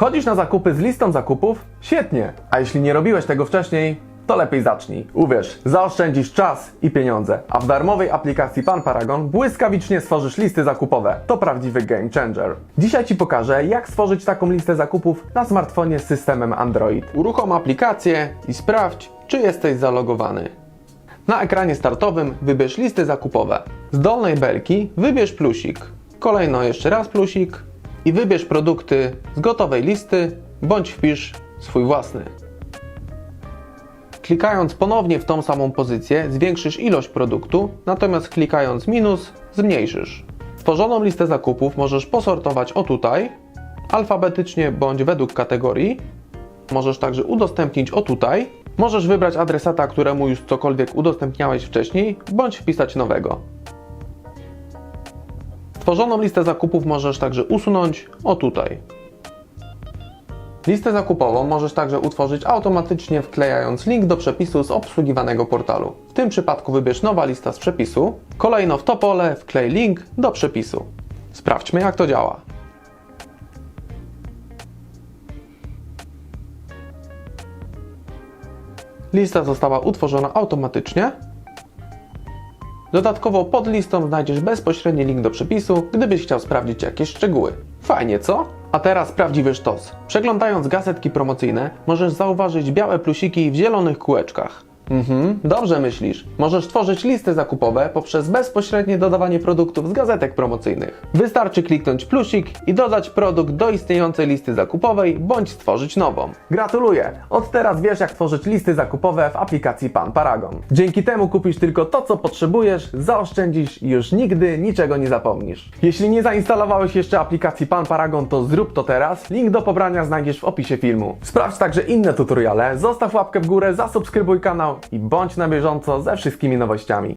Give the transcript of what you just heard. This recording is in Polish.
Chodzisz na zakupy z listą zakupów? Świetnie. A jeśli nie robiłeś tego wcześniej, to lepiej zacznij. Uwierz, zaoszczędzisz czas i pieniądze, a w darmowej aplikacji Pan Paragon błyskawicznie stworzysz listy zakupowe. To prawdziwy game changer. Dzisiaj Ci pokażę, jak stworzyć taką listę zakupów na smartfonie z systemem Android. Uruchom aplikację i sprawdź, czy jesteś zalogowany. Na ekranie startowym wybierz listy zakupowe. Z dolnej belki wybierz plusik. Kolejno jeszcze raz plusik i wybierz produkty z gotowej listy bądź wpisz swój własny. Klikając ponownie w tą samą pozycję zwiększysz ilość produktu, natomiast klikając minus zmniejszysz. Stworzoną listę zakupów możesz posortować o tutaj, alfabetycznie bądź według kategorii. Możesz także udostępnić o tutaj. Możesz wybrać adresata, któremu już cokolwiek udostępniałeś wcześniej, bądź wpisać nowego. Stworzoną listę zakupów możesz także usunąć o tutaj. Listę zakupową możesz także utworzyć automatycznie wklejając link do przepisu z obsługiwanego portalu. W tym przypadku wybierz nowa lista z przepisu. Kolejno w to pole wklej link do przepisu. Sprawdźmy jak to działa. Lista została utworzona automatycznie. Dodatkowo pod listą znajdziesz bezpośredni link do przepisu, gdybyś chciał sprawdzić jakieś szczegóły. Fajnie, co? A teraz prawdziwy sztos. Przeglądając gazetki promocyjne, możesz zauważyć białe plusiki w zielonych kółeczkach. Mhm, dobrze myślisz. Możesz tworzyć listy zakupowe poprzez bezpośrednie dodawanie produktów z gazetek promocyjnych. Wystarczy kliknąć plusik i dodać produkt do istniejącej listy zakupowej bądź stworzyć nową. Gratuluję! Od teraz wiesz jak tworzyć listy zakupowe w aplikacji Pan Paragon. Dzięki temu kupisz tylko to, co potrzebujesz, zaoszczędzisz i już nigdy niczego nie zapomnisz. Jeśli nie zainstalowałeś jeszcze aplikacji Pan Paragon, to zrób to teraz. Link do pobrania znajdziesz w opisie filmu. Sprawdź także inne tutoriale, zostaw łapkę w górę, zasubskrybuj kanał i bądź na bieżąco ze wszystkimi nowościami.